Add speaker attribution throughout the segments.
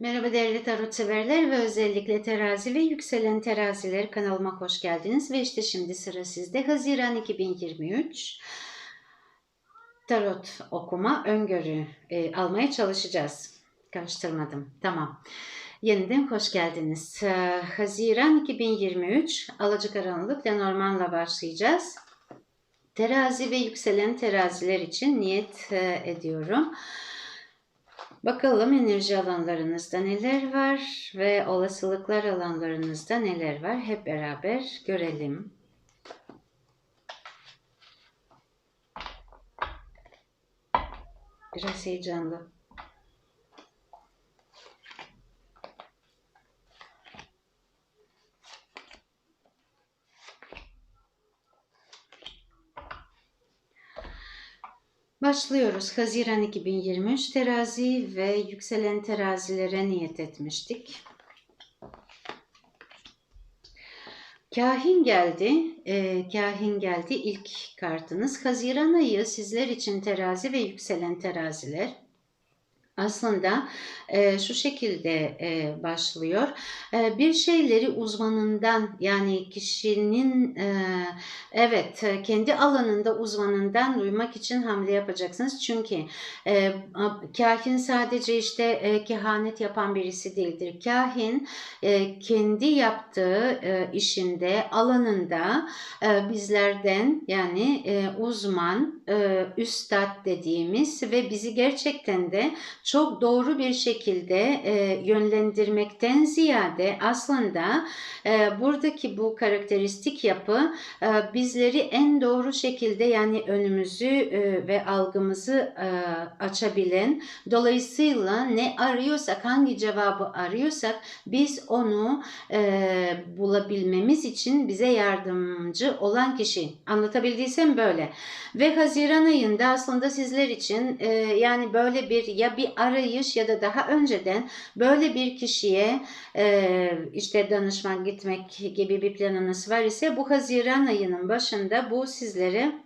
Speaker 1: Merhaba değerli tarot severler ve özellikle terazi ve yükselen teraziler kanalıma hoş geldiniz. Ve işte şimdi sıra sizde. Haziran 2023 tarot okuma öngörü e, almaya çalışacağız. Karıştırmadım. Tamam. Yeniden hoş geldiniz. Ee, Haziran 2023 Alacakaranlık Lenormand'la başlayacağız. Terazi ve yükselen teraziler için niyet e, ediyorum. Bakalım enerji alanlarınızda neler var ve olasılıklar alanlarınızda neler var hep beraber görelim. Biraz heyecanlı. Başlıyoruz. Haziran 2023 terazi ve yükselen terazilere niyet etmiştik. Kahin geldi. Ee, kahin geldi ilk kartınız. Haziran ayı sizler için terazi ve yükselen teraziler aslında e, şu şekilde e, başlıyor. E, bir şeyleri uzmanından yani kişinin e, evet e, kendi alanında uzmanından duymak için hamle yapacaksınız. Çünkü e, kahin sadece işte e, kehanet yapan birisi değildir. Kahin e, kendi yaptığı e, işinde alanında e, bizlerden yani e, uzman, e, üstad dediğimiz ve bizi gerçekten de çok doğru bir şekilde e, yönlendirmekten ziyade aslında e, buradaki bu karakteristik yapı e, bizleri en doğru şekilde yani önümüzü e, ve algımızı e, açabilen dolayısıyla ne arıyorsak hangi cevabı arıyorsak biz onu e, bulabilmemiz için bize yardımcı olan kişi. Anlatabildiysem böyle. Ve Haziran ayında aslında sizler için e, yani böyle bir ya bir arayış ya da daha önceden böyle bir kişiye e, işte danışman gitmek gibi bir planınız var ise bu Haziran ayının başında bu sizlere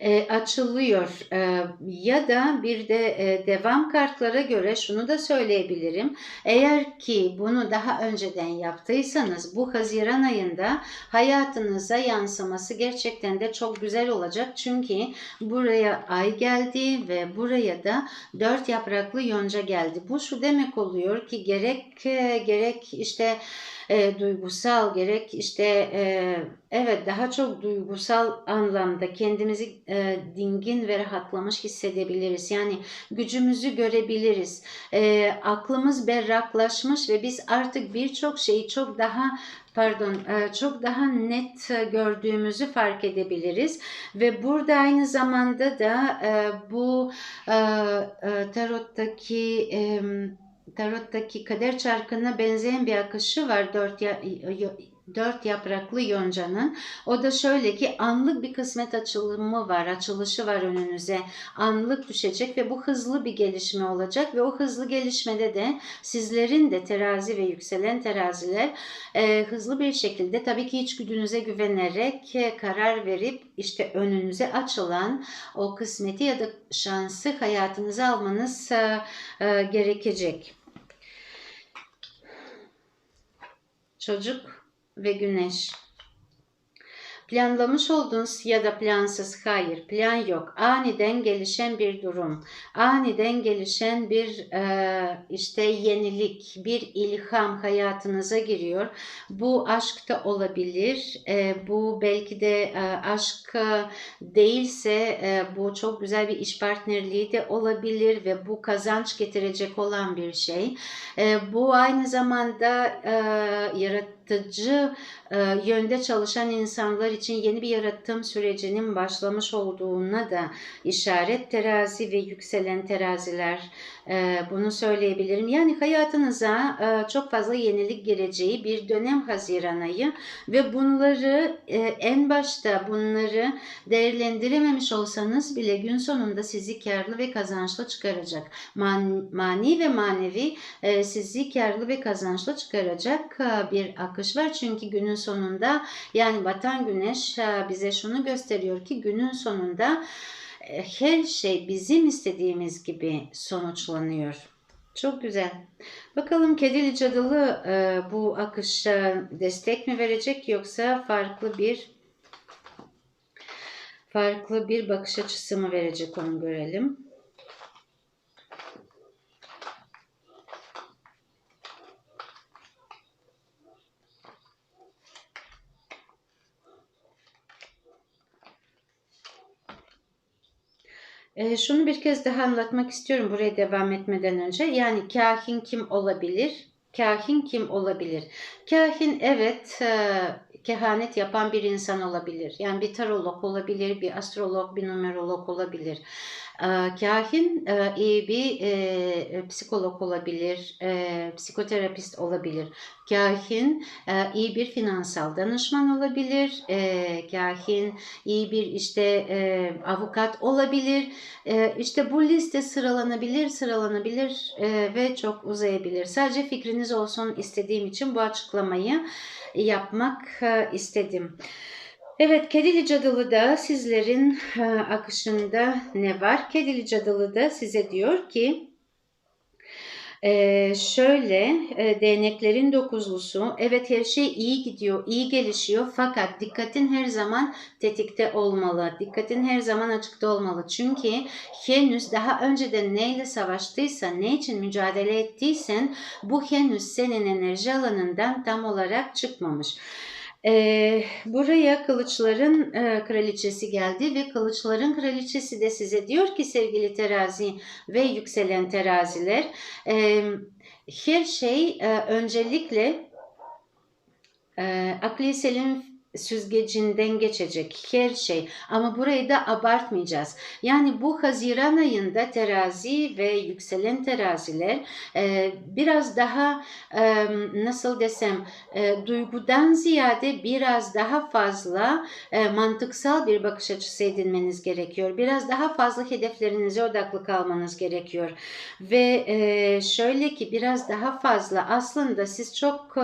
Speaker 1: e, açılıyor. E, ya da bir de e, devam kartlara göre şunu da söyleyebilirim. Eğer ki bunu daha önceden yaptıysanız bu Haziran ayında hayatınıza yansıması gerçekten de çok güzel olacak. Çünkü buraya ay geldi ve buraya da dört yapraklı yonca geldi. Bu şu demek oluyor ki gerek e, gerek işte e, duygusal gerek işte e, evet daha çok duygusal anlamda kendimizi e, dingin ve rahatlamış hissedebiliriz. Yani gücümüzü görebiliriz. E, aklımız berraklaşmış ve biz artık birçok şeyi çok daha pardon e, çok daha net gördüğümüzü fark edebiliriz ve burada aynı zamanda da e, bu e, tarottaki tarottaki kader çarkına benzeyen bir akışı var dört dört yapraklı yoncanın. O da şöyle ki anlık bir kısmet açılımı var, açılışı var önünüze. Anlık düşecek ve bu hızlı bir gelişme olacak ve o hızlı gelişmede de sizlerin de terazi ve yükselen teraziler e, hızlı bir şekilde tabii ki içgüdünüze güvenerek e, karar verip işte önünüze açılan o kısmeti ya da şansı hayatınıza almanız e, e, gerekecek. Çocuk ve güneş. Planlamış olduğunuz ya da plansız hayır plan yok. Aniden gelişen bir durum. Aniden gelişen bir e, işte yenilik, bir ilham hayatınıza giriyor. Bu aşk da olabilir. E, bu belki de e, aşk değilse e, bu çok güzel bir iş partnerliği de olabilir ve bu kazanç getirecek olan bir şey. E, bu aynı zamanda e, yaratıcı e, yönde çalışan insanlar için yeni bir yaratım sürecinin başlamış olduğuna da işaret terazi ve yükselen teraziler bunu söyleyebilirim. Yani hayatınıza çok fazla yenilik gireceği bir dönem Haziran ayı ve bunları en başta bunları değerlendirememiş olsanız bile gün sonunda sizi karlı ve kazançlı çıkaracak. Man, mani ve manevi sizi karlı ve kazançlı çıkaracak bir akış var. Çünkü günün sonunda yani batan güneş bize şunu gösteriyor ki günün sonunda her şey bizim istediğimiz gibi sonuçlanıyor. Çok güzel. Bakalım kedili cadılı e, bu akışa destek mi verecek yoksa farklı bir farklı bir bakış açısı mı verecek onu görelim. E, şunu bir kez daha anlatmak istiyorum buraya devam etmeden önce. Yani kahin kim olabilir? Kahin kim olabilir? Kahin evet e, kehanet yapan bir insan olabilir. Yani bir tarolog olabilir, bir astrolog, bir numerolog olabilir. Kahin e, iyi bir e, psikolog olabilir, e, psikoterapist olabilir. Kahin iyi bir finansal danışman olabilir. Kahin iyi bir işte avukat olabilir. İşte bu liste sıralanabilir, sıralanabilir ve çok uzayabilir. Sadece fikriniz olsun istediğim için bu açıklamayı yapmak istedim. Evet, Kedili Cadılı da sizlerin akışında ne var? Kedili Cadılı da size diyor ki ee, şöyle e, değneklerin dokuzlusu evet her şey iyi gidiyor iyi gelişiyor fakat dikkatin her zaman tetikte olmalı dikkatin her zaman açıkta olmalı çünkü henüz daha önceden neyle savaştıysa ne için mücadele ettiysen bu henüz senin enerji alanından tam olarak çıkmamış. E, buraya kılıçların e, kraliçesi geldi ve kılıçların kraliçesi de size diyor ki sevgili terazi ve yükselen teraziler e, her şey e, öncelikle e, akli selim süzgecinden geçecek her şey ama burayı da abartmayacağız. Yani bu Haziran ayında terazi ve yükselen teraziler e, biraz daha e, nasıl desem e, duygudan ziyade biraz daha fazla e, mantıksal bir bakış açısı edinmeniz gerekiyor. Biraz daha fazla hedeflerinize odaklı kalmanız gerekiyor. Ve e, şöyle ki biraz daha fazla aslında siz çok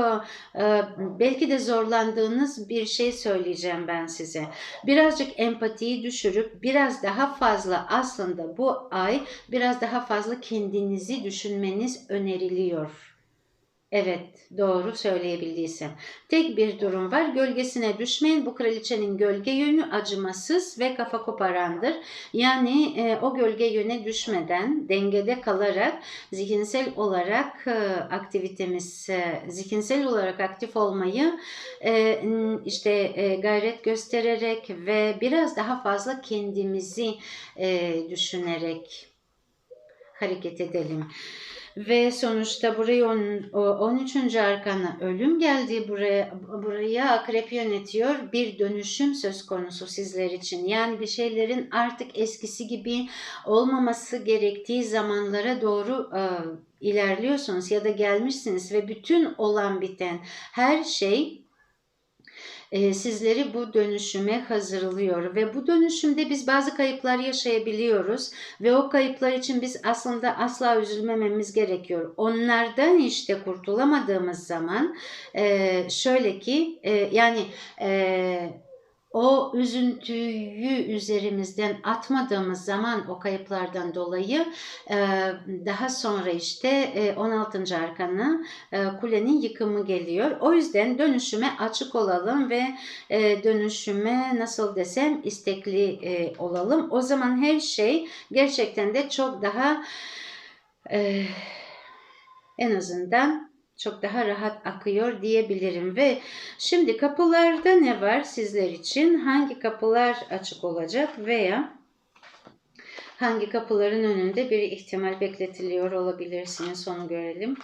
Speaker 1: e, belki de zorlandığınız bir şey söyleyeceğim ben size. Birazcık empatiyi düşürüp biraz daha fazla aslında bu ay biraz daha fazla kendinizi düşünmeniz öneriliyor. Evet, doğru söyleyebildiysem. Tek bir durum var, gölgesine düşmeyin. Bu kraliçenin gölge yönü acımasız ve kafa koparandır. Yani e, o gölge yöne düşmeden, dengede kalarak zihinsel olarak e, aktivitemiz, e, zihinsel olarak aktif olmayı e, işte e, gayret göstererek ve biraz daha fazla kendimizi e, düşünerek hareket edelim. Ve sonuçta buraya 13. arkana ölüm geldi. Buraya, buraya akrep yönetiyor. Bir dönüşüm söz konusu sizler için. Yani bir şeylerin artık eskisi gibi olmaması gerektiği zamanlara doğru e, ilerliyorsunuz ya da gelmişsiniz ve bütün olan biten her şey e, sizleri bu dönüşüme hazırlıyor ve bu dönüşümde biz bazı kayıplar yaşayabiliyoruz ve o kayıplar için biz aslında asla üzülmememiz gerekiyor. Onlardan işte kurtulamadığımız zaman e, şöyle ki e, yani o üzüntüyü üzerimizden atmadığımız zaman o kayıplardan dolayı e, daha sonra işte 16. E, arkanı e, kulenin yıkımı geliyor. O yüzden dönüşüme açık olalım ve dönüşüme nasıl desem istekli olalım. O zaman her şey gerçekten de çok daha en azından çok daha rahat akıyor diyebilirim. Ve şimdi kapılarda ne var sizler için? Hangi kapılar açık olacak veya hangi kapıların önünde bir ihtimal bekletiliyor olabilirsiniz onu görelim.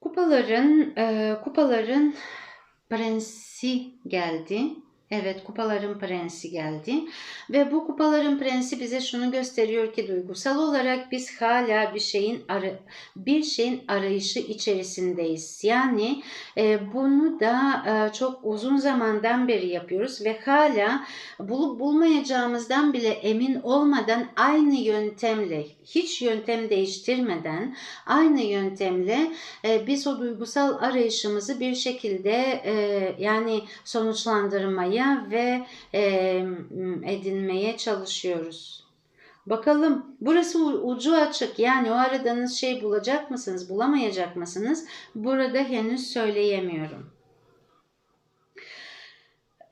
Speaker 1: Kupaların, e, kupaların prensi geldi. Evet, kupaların prensi geldi ve bu kupaların prensi bize şunu gösteriyor ki duygusal olarak biz hala bir şeyin arı, bir şeyin arayışı içerisindeyiz. Yani e, bunu da e, çok uzun zamandan beri yapıyoruz ve hala bulup bulmayacağımızdan bile emin olmadan aynı yöntemle, hiç yöntem değiştirmeden aynı yöntemle e, biz o duygusal arayışımızı bir şekilde e, yani sonuçlandırmaya ve e, edinmeye çalışıyoruz. Bakalım burası ucu açık yani o aradığınız şey bulacak mısınız bulamayacak mısınız? Burada henüz söyleyemiyorum.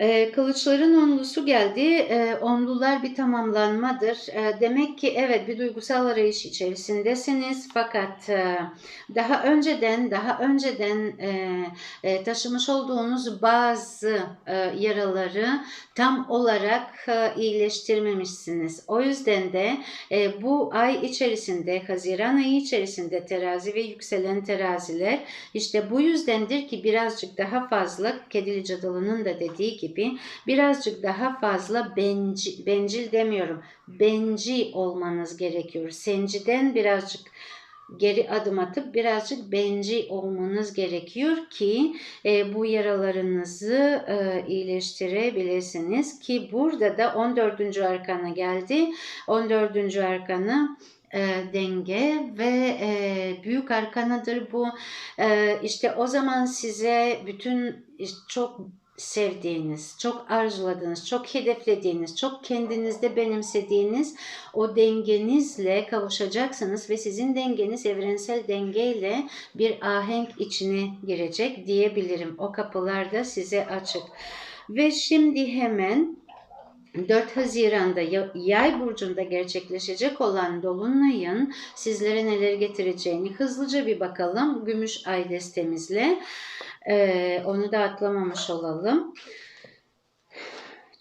Speaker 1: E, kılıçların onlusu geldi. E, onlular bir tamamlanmadır. E, demek ki evet bir duygusal arayış içerisindesiniz. Fakat e, daha önceden daha önceden e, e, taşımış olduğunuz bazı e, yaraları tam olarak iyileştirmemişsiniz. O yüzden de bu ay içerisinde, Haziran ayı içerisinde terazi ve yükselen teraziler işte bu yüzdendir ki birazcık daha fazla Kedili Cadılı'nın da dediği gibi gibi birazcık daha fazla benci, bencil demiyorum. Benci olmanız gerekiyor. Senciden birazcık geri adım atıp birazcık benci olmanız gerekiyor ki e, bu yaralarınızı e, iyileştirebilirsiniz ki burada da 14. arkana geldi. 14. arkanı e, denge ve e, büyük arkanadır bu. E, işte o zaman size bütün çok sevdiğiniz, çok arzuladığınız, çok hedeflediğiniz, çok kendinizde benimsediğiniz o dengenizle kavuşacaksınız ve sizin dengeniz evrensel dengeyle bir ahenk içine girecek diyebilirim. O kapılar da size açık. Ve şimdi hemen 4 Haziran'da Yay burcunda gerçekleşecek olan dolunayın sizlere neler getireceğini hızlıca bir bakalım Gümüş Ay destemizle. Ee, onu da atlamamış olalım.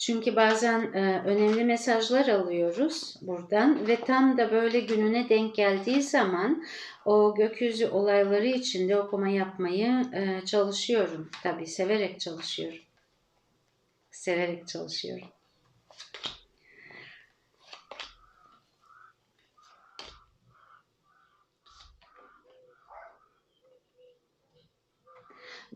Speaker 1: Çünkü bazen e, önemli mesajlar alıyoruz buradan ve tam da böyle gününe denk geldiği zaman o gökyüzü olayları içinde okuma yapmayı e, çalışıyorum. Tabii severek çalışıyorum. Severek çalışıyorum.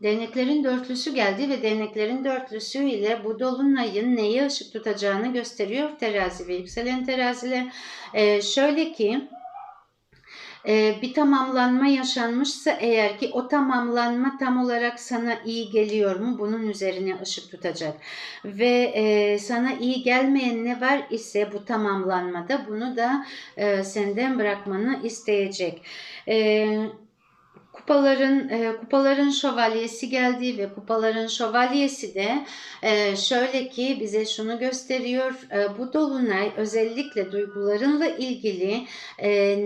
Speaker 1: Derneklerin dörtlüsü geldi ve derneklerin dörtlüsü ile bu dolunayın neye ışık tutacağını gösteriyor terazi ve yükselen teraziler. Ee, şöyle ki e, bir tamamlanma yaşanmışsa eğer ki o tamamlanma tam olarak sana iyi geliyor mu bunun üzerine ışık tutacak ve e, sana iyi gelmeyen ne var ise bu tamamlanmada bunu da e, senden bırakmanı isteyecek. Evet kupaların e, kupaların şövalyesi geldi ve kupaların şövalyesi de e, şöyle ki bize şunu gösteriyor. E, bu dolunay özellikle duygularınla ilgili e,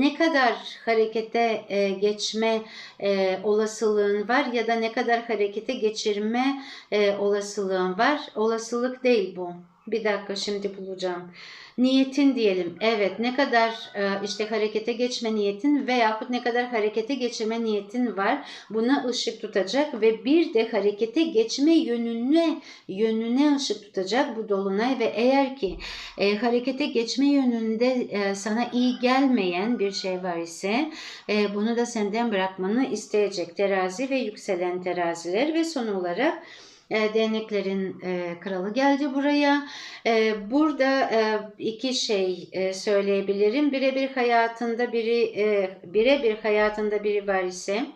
Speaker 1: ne kadar harekete e, geçme e, olasılığın var ya da ne kadar harekete geçirme e, olasılığın var. Olasılık değil bu. Bir dakika şimdi bulacağım. Niyetin diyelim. Evet ne kadar e, işte harekete geçme niyetin veyahut ne kadar harekete geçirme niyetin var. Buna ışık tutacak ve bir de harekete geçme yönüne yönüne ışık tutacak bu dolunay ve eğer ki e, harekete geçme yönünde e, sana iyi gelmeyen bir şey var ise e, bunu da senden bırakmanı isteyecek terazi ve yükselen teraziler ve son olarak e, derneklerin e, kralı geldi buraya. E, burada e, iki şey e, söyleyebilirim. Birebir hayatında biri e, birebir hayatında biri var ise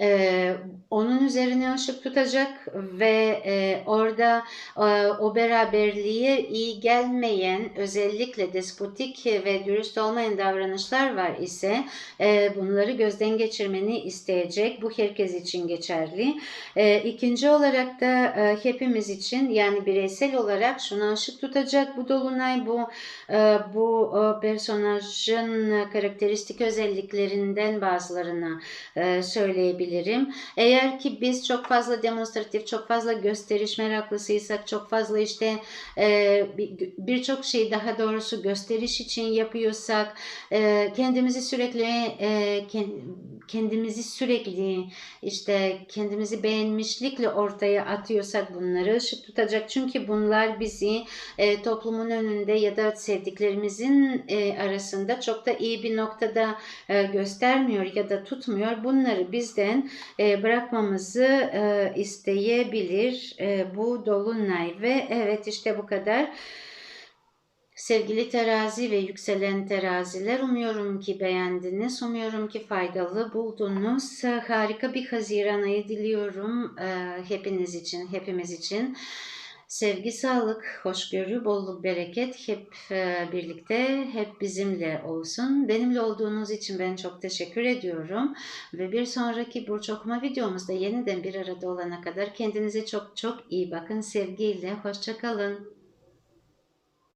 Speaker 1: e, onun üzerine ışık tutacak ve e, orada e, o beraberliğe iyi gelmeyen özellikle despotik ve dürüst olmayan davranışlar var ise e, bunları gözden geçirmeni isteyecek. Bu herkes için geçerli. E, ikinci olarak da e, hepimiz için yani bireysel olarak şuna ışık tutacak bu dolunay bu e, bu e, personajın karakteristik özelliklerinden bazılarına e, söyleyebilirim diyebilirim. Eğer ki biz çok fazla demonstratif, çok fazla gösteriş meraklısıysak, çok fazla işte e, bir- birçok şey daha doğrusu gösteriş için yapıyorsak, e, kendimizi sürekli e, ken- kendimizi sürekli işte kendimizi beğenmişlikle ortaya atıyorsak bunları ışık tutacak. Çünkü bunlar bizi e, toplumun önünde ya da sevdiklerimizin e, arasında çok da iyi bir noktada e, göstermiyor ya da tutmuyor. Bunları bizden e, bırakmamızı e, isteyebilir e, bu dolunay ve evet işte bu kadar. Sevgili terazi ve yükselen teraziler umuyorum ki beğendiniz. Umuyorum ki faydalı buldunuz. Harika bir Haziran ayı diliyorum e, hepiniz için, hepimiz için. Sevgi, sağlık, hoşgörü, bolluk, bereket hep e, birlikte, hep bizimle olsun. Benimle olduğunuz için ben çok teşekkür ediyorum. Ve bir sonraki burç okuma videomuzda yeniden bir arada olana kadar kendinize çok çok iyi bakın. Sevgiyle, hoşçakalın.